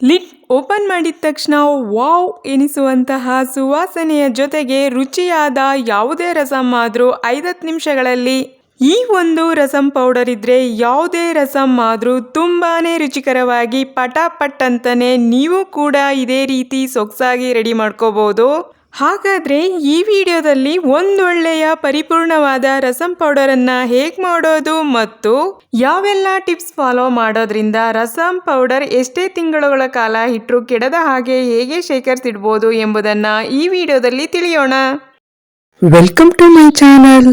Lid open ಮಾಡಿದ ತಕ್ಷಣ wow ಎನಿಸುವಂತಹ ಸುವಾಸನೆಯ ಜೊತೆಗೆ ರುಚಿಯಾದ ಯಾವುದೇ ರಸಂ ಆದರೂ ಐದತ್ತು ನಿಮಿಷಗಳಲ್ಲಿ ಈ ಒಂದು ರಸಂ ಪೌಡರ್ ಇದ್ದರೆ ಯಾವುದೇ ರಸಂ ಆದರೂ ತುಂಬಾ ರುಚಿಕರವಾಗಿ ಪಟಾಪಟ್ ಅಂತಲೇ ನೀವು ಕೂಡ ಇದೇ ರೀತಿ ಸೊಗಸಾಗಿ ರೆಡಿ ಮಾಡ್ಕೋಬೋದು. ಹಾಗಾದರೆ ಈ ವಿಡಿಯೋದಲ್ಲಿ ಒಂದೊಳ್ಳೆಯ ಪರಿಪೂರ್ಣವಾದ ರಸಂ ಪೌಡರನ್ನು ಹೇಗೆ ಮಾಡೋದು ಮತ್ತು ಯಾವೆಲ್ಲ ಟಿಪ್ಸ್ ಫಾಲೋ ಮಾಡೋದ್ರಿಂದ ರಸಂ ಪೌಡರ್ ಎಷ್ಟೇ ತಿಂಗಳುಗಳ ಕಾಲ ಇಟ್ಟರು ಕೆಡದ ಹಾಗೆ ಹೇಗೆ ಶೇಖರಿಸಿಡ್ಬೋದು ಎಂಬುದನ್ನು ಈ ವಿಡಿಯೋದಲ್ಲಿ ತಿಳಿಯೋಣ. ವೆಲ್ಕಮ್ ಟು ಮೈ ಚಾನಲ್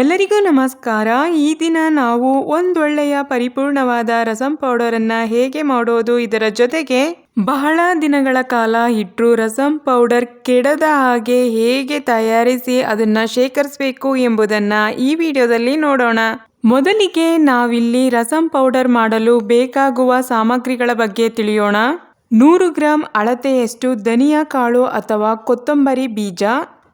ಎಲ್ಲರಿಗೂ ನಮಸ್ಕಾರ. ಈ ದಿನ ನಾವು ಒಂದೊಳ್ಳೆಯ ಪರಿಪೂರ್ಣವಾದ ರಸಂ ಪೌಡರನ್ನು ಹೇಗೆ ಮಾಡೋದು, ಇದರ ಜೊತೆಗೆ ಬಹಳ ದಿನಗಳ ಕಾಲ ಇಟ್ಟು ರಸಂ ಪೌಡರ್ ಕೆಡದ ಹಾಗೆ ಹೇಗೆ ತಯಾರಿಸಿ ಅದನ್ನು ಶೇಖರಿಸಬೇಕು ಎಂಬುದನ್ನು ಈ ವಿಡಿಯೋದಲ್ಲಿ ನೋಡೋಣ. ಮೊದಲಿಗೆ ನಾವಿಲ್ಲಿ ರಸಂ ಪೌಡರ್ ಮಾಡಲು ಬೇಕಾಗುವ ಸಾಮಗ್ರಿಗಳ ಬಗ್ಗೆ ತಿಳಿಯೋಣ. ನೂರು ಗ್ರಾಂ ಅಳತೆಯಷ್ಟು ಧನಿಯಾ ಕಾಳು ಅಥವಾ ಕೊತ್ತಂಬರಿ ಬೀಜ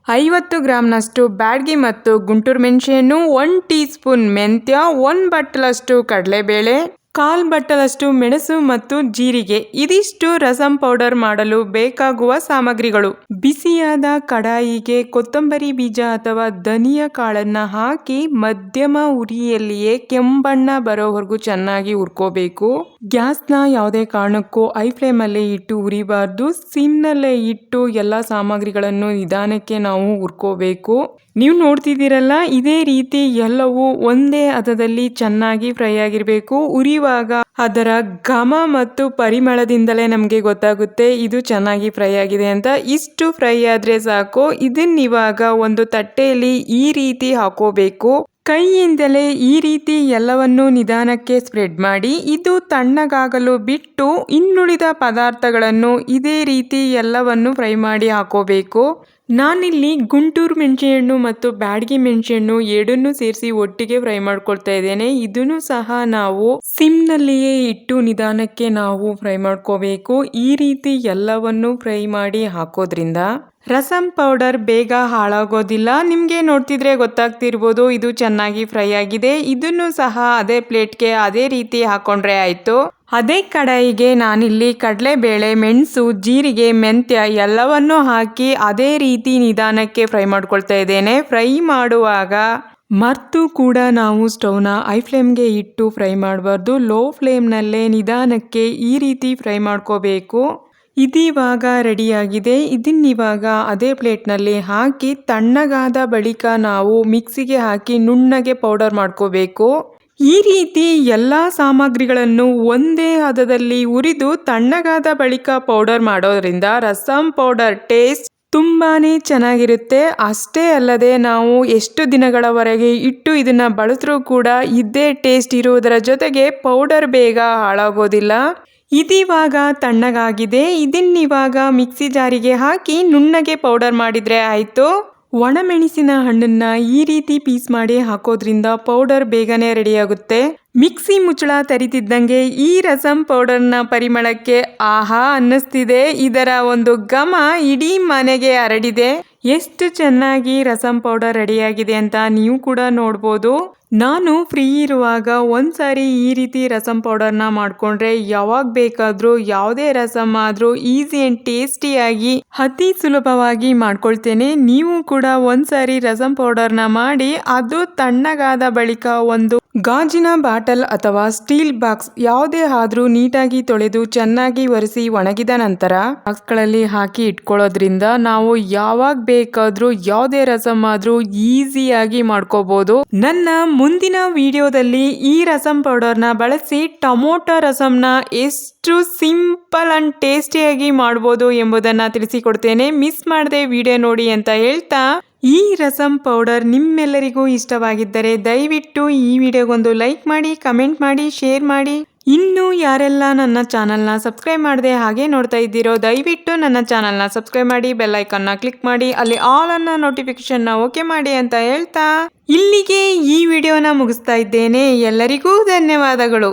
ಐವತ್ತು ಗ್ರಾಮ್ನಷ್ಟು ಬ್ಯಾಡ್ಗಿ ಮತ್ತು ಗುಂಟೂರು ಮೆಣಸೆಹಣ್ಣು ಒನ್ ಟೀ ಸ್ಪೂನ್ ಮೆಂತ್ಯ, ಒಂದು ಬಟ್ಟಲಷ್ಟು ಕಡಲೆಬೇಳೆ, ಕಾಲ್ ಬಟ್ಟಲಷ್ಟು ಮೆಣಸು ಮತ್ತು ಜೀರಿಗೆ. ಇದಿಷ್ಟು ರಸಂ ಪೌಡರ್ ಮಾಡಲು ಬೇಕಾಗುವ ಸಾಮಗ್ರಿಗಳು. ಬಿಸಿಯಾದ ಕಡಾಯಿಗೆ ಕೊತ್ತಂಬರಿ ಬೀಜ ಅಥವಾ ಧನಿಯ ಕಾಳನ್ನ ಹಾಕಿ ಮಧ್ಯಮ ಉರಿಯಲ್ಲಿಯೇ ಕೆಂಬಣ್ಣ ಬರೋವರೆಗೂ ಚೆನ್ನಾಗಿ ಹುರ್ಕೋಬೇಕು. ಗ್ಯಾಸ್ನ ಯಾವುದೇ ಕಾರಣಕ್ಕೂ ಐ ಫ್ಲೇಮಲ್ಲೇ ಇಟ್ಟು ಉರಿಬಾರ್ದು. ಸಿಮ್ನಲ್ಲೇ ಇಟ್ಟು ಎಲ್ಲ ಸಾಮಗ್ರಿಗಳನ್ನು ನಿಧಾನಕ್ಕೆ ನಾವು ಹುರ್ಕೋಬೇಕು. ನೀವು ನೋಡ್ತಿದ್ದೀರಲ್ಲ, ಇದೇ ರೀತಿ ಎಲ್ಲವೂ ಒಂದೇ ಹದದಲ್ಲಿ ಚೆನ್ನಾಗಿ ಫ್ರೈ ಆಗಿರಬೇಕು. ಉರಿಯುವಾಗ ಅದರ ಘಮ ಮತ್ತು ಪರಿಮಳದಿಂದಲೇ ನಮಗೆ ಗೊತ್ತಾಗುತ್ತೆ, ಇದು ಚೆನ್ನಾಗಿ ಫ್ರೈ ಆಗಿದೆ ಅಂತ. ಇಷ್ಟು ಫ್ರೈ ಆದರೆ ಸಾಕು. ಇದನ್ನಿವಾಗ ಒಂದು ತಟ್ಟೆಯಲ್ಲಿ ಈ ರೀತಿ ಹಾಕೋಬೇಕು. ಕೈಯಿಂದಲೇ ಈ ರೀತಿ ಎಲ್ಲವನ್ನೂ ನಿಧಾನಕ್ಕೆ ಸ್ಪ್ರೆಡ್ ಮಾಡಿ, ಇದು ತಣ್ಣಗಾಗಲು ಬಿಟ್ಟು ಇನ್ನುಳಿದ ಪದಾರ್ಥಗಳನ್ನು ಇದೇ ರೀತಿ ಎಲ್ಲವನ್ನು ಫ್ರೈ ಮಾಡಿ ಹಾಕೋಬೇಕು. ನಾನಿಲ್ಲಿ ಗುಂಟೂರು ಮೆಣಸೆಹಣ್ಣು ಮತ್ತು ಬ್ಯಾಡಗಿ ಮೆಣಸೆಹಣ್ಣು ಎರಡನ್ನೂ ಸೇರಿಸಿ ಒಟ್ಟಿಗೆ ಫ್ರೈ ಮಾಡ್ಕೊಳ್ತಾ ಇದ್ದೇನೆ. ಇದನ್ನು ಸಹ ನಾವು ಸಿಮ್ನಲ್ಲಿಯೇ ಇಟ್ಟು ನಿಧಾನಕ್ಕೆ ನಾವು ಫ್ರೈ ಮಾಡ್ಕೋಬೇಕು. ಈ ರೀತಿ ಎಲ್ಲವನ್ನು ಫ್ರೈ ಮಾಡಿ ಹಾಕೋದ್ರಿಂದ ರಸಂ ಪೌಡರ್ ಬೇಗ ಹಾಳಾಗೋದಿಲ್ಲ. ನಿಮಗೆ ನೋಡ್ತಿದ್ರೆ ಗೊತ್ತಾಗ್ತಿರ್ಬೋದು, ಇದು ಚೆನ್ನಾಗಿ ಫ್ರೈ ಆಗಿದೆ. ಇದನ್ನು ಸಹ ಅದೇ ಪ್ಲೇಟ್ಗೆ ಅದೇ ರೀತಿ ಹಾಕೊಂಡ್ರೆ ಆಯಿತು. ಅದೇ ಕಡಾಯಿಗೆ ನಾನಿಲ್ಲಿ ಕಡಲೆಬೇಳೆ, ಮೆಣಸು, ಜೀರಿಗೆ, ಮೆಂತ್ಯ ಎಲ್ಲವನ್ನೂ ಹಾಕಿ ಅದೇ ರೀತಿ ನಿಧಾನಕ್ಕೆ ಫ್ರೈ ಮಾಡ್ಕೊಳ್ತಾ ಇದ್ದೇನೆ. ಫ್ರೈ ಮಾಡುವಾಗ ಮರ್ತು ಕೂಡ ನಾವು ಸ್ಟವ್ನ ಐ ಫ್ಲೇಮ್ಗೆ ಇಟ್ಟು ಫ್ರೈ ಮಾಡಬಾರ್ದು. ಲೋ ಫ್ಲೇಮ್ನಲ್ಲೇ ನಿಧಾನಕ್ಕೆ ಈ ರೀತಿ ಫ್ರೈ ಮಾಡ್ಕೋಬೇಕು. ಇದಿವಾಗ ರೆಡಿಯಾಗಿದೆ. ಇದನ್ನಿವಾಗ ಅದೇ ಪ್ಲೇಟ್ನಲ್ಲಿ ಹಾಕಿ ತಣ್ಣಗಾದ ಬಳಿಕ ನಾವು ಮಿಕ್ಸಿಗೆ ಹಾಕಿ ನುಣ್ಣಗೆ ಪೌಡರ್ ಮಾಡ್ಕೋಬೇಕು. ಈ ರೀತಿ ಎಲ್ಲ ಸಾಮಗ್ರಿಗಳನ್ನು ಒಂದೇ ಹದದಲ್ಲಿ ಉರಿದು ತಣ್ಣಗಾದ ಬಳಿಕ ಪೌಡರ್ ಮಾಡೋದ್ರಿಂದ ರಸಂ ಪೌಡರ್ ಟೇಸ್ಟ್ ತುಂಬಾ ಚೆನ್ನಾಗಿರುತ್ತೆ. ಅಷ್ಟೇ ಅಲ್ಲದೆ ನಾವು ಎಷ್ಟು ದಿನಗಳವರೆಗೆ ಇಟ್ಟು ಇದನ್ನು ಬಳಸಿದ್ರೂ ಕೂಡ ಇದೇ ಟೇಸ್ಟ್ ಇರುವುದರ ಜೊತೆಗೆ ಪೌಡರ್ ಬೇಗ ಹಾಳಾಗೋದಿಲ್ಲ. ಇದಿವಾಗ ತಣ್ಣಗಾಗಿದೆ, ಇದನ್ನಿವಾಗ ಮಿಕ್ಸಿ ಜಾರಿಗೆ ಹಾಕಿ ನುಣ್ಣಗೆ ಪೌಡರ್ ಮಾಡಿದರೆ ಆಯಿತು. ಒಣಮೆಣಸಿನ ಹಣ್ಣನ್ನು ಈ ರೀತಿ ಪೀಸ್ ಮಾಡಿ ಹಾಕೋದ್ರಿಂದ ಪೌಡರ್ ಬೇಗನೆ ರೆಡಿಯಾಗುತ್ತೆ. ಮಿಕ್ಸಿ ಮುಚ್ಚಳ ತರಿತಿದ್ದಂಗೆ ಈ ರಸಂ ಪೌಡರ್ನ ಪರಿಮಳಕ್ಕೆ ಆಹಾ ಅನ್ನಿಸ್ತಿದೆ. ಇದರ ಒಂದು ಘಮ ಇಡೀ ಮನೆಗೆ ಹರಡಿದೆ. ಎಷ್ಟು ಚೆನ್ನಾಗಿ ರಸಂ ಪೌಡರ್ ರೆಡಿಯಾಗಿದೆ ಅಂತ ನೀವು ಕೂಡ ನೋಡ್ಬೋದು. ನಾನು ಫ್ರೀ ಇರುವಾಗ ಒಂದ್ಸಾರಿ ಈ ರೀತಿ ರಸಂ ಪೌಡರ್ನ ಮಾಡಿಕೊಂಡ್ರೆ ಯಾವಾಗ ಬೇಕಾದರೂ ಯಾವುದೇ ರಸಂ ಆದರೂ ಈಸಿ ಆ್ಯಂಡ್ ಟೇಸ್ಟಿಯಾಗಿ ಅತಿ ಸುಲಭವಾಗಿ ಮಾಡ್ಕೊಳ್ತೇನೆ. ನೀವು ಕೂಡ ಒಂದ್ಸಾರಿ ರಸಂ ಪೌಡರ್ನ ಮಾಡಿ ಅದು ತಣ್ಣಗಾದ ಬಳಿಕ ಒಂದು ಗಾಜಿನ ಬಾಟಲ್ ಅಥವಾ ಸ್ಟೀಲ್ ಬಾಕ್ಸ್ ಯಾವುದೇ ಆದರೂ ನೀಟಾಗಿ ತೊಳೆದು ಚೆನ್ನಾಗಿ ಒರೆಸಿ ಒಣಗಿದ ನಂತರ ಬಾಕ್ಸ್ಗಳಲ್ಲಿ ಹಾಕಿ ಇಟ್ಕೊಳ್ಳೋದ್ರಿಂದ ನಾವು ಯಾವಾಗ ಬೇಕಾದರೂ ಯಾವುದೇ ರಸಂ ಆದ್ರೂ ಈಸಿಯಾಗಿ ಮಾಡ್ಕೋಬಹುದು ನನ್ನ ಮುಂದಿನ ವಿಡಿಯೋದಲ್ಲಿ ಈ ರಸಂ ಪೌಡರ್ನ ಬಳಸಿ ಟೊಮೊಟೊ ರಸಂನ ಎಷ್ಟು ಸಿಂಪಲ್ ಅಂಡ್ ಟೇಸ್ಟಿಯಾಗಿ ಮಾಡ್ಬೋದು ಎಂಬುದನ್ನು ತಿಳಿಸಿಕೊಡ್ತೇನೆ. ಮಿಸ್ ಮಾಡದೆ ವಿಡಿಯೋ ನೋಡಿ ಅಂತ ಹೇಳ್ತಾ, ಈ ರಸಂ ಪೌಡರ್ ನಿಮ್ಮೆಲ್ಲರಿಗೂ ಇಷ್ಟವಾಗಿದ್ದರೆ ದಯವಿಟ್ಟು ಈ ವಿಡಿಯೋಗೊಂದು ಲೈಕ್ ಮಾಡಿ, ಕಮೆಂಟ್ ಮಾಡಿ, ಶೇರ್ ಮಾಡಿ. ಇನ್ನು ಯಾರೆಲ್ಲ ನನ್ನ ಚಾನಲ್ನ ಸಬ್ಸ್ಕ್ರೈಬ್ ಮಾಡದೆ ಹಾಗೆ ನೋಡ್ತಾ ಇದ್ದೀರೋ, ದಯವಿಟ್ಟು ನನ್ನ ಚಾನಲ್ನ ಸಬ್ಸ್ಕ್ರೈಬ್ ಮಾಡಿ, ಬೆಲ್ ಐಕನ್ನ ಕ್ಲಿಕ್ ಮಾಡಿ, ಅಲ್ಲಿ ಆಲ್ ಅನ್ನ ನೋಟಿಫಿಕೇಶನ್ನ ಓಕೆ ಮಾಡಿ ಅಂತ ಹೇಳ್ತಾ ಇಲ್ಲಿಗೆ ಈ ವಿಡಿಯೋನ ಮುಗಿಸ್ತಾ ಇದ್ದೇನೆ. ಎಲ್ಲರಿಗೂ ಧನ್ಯವಾದಗಳು.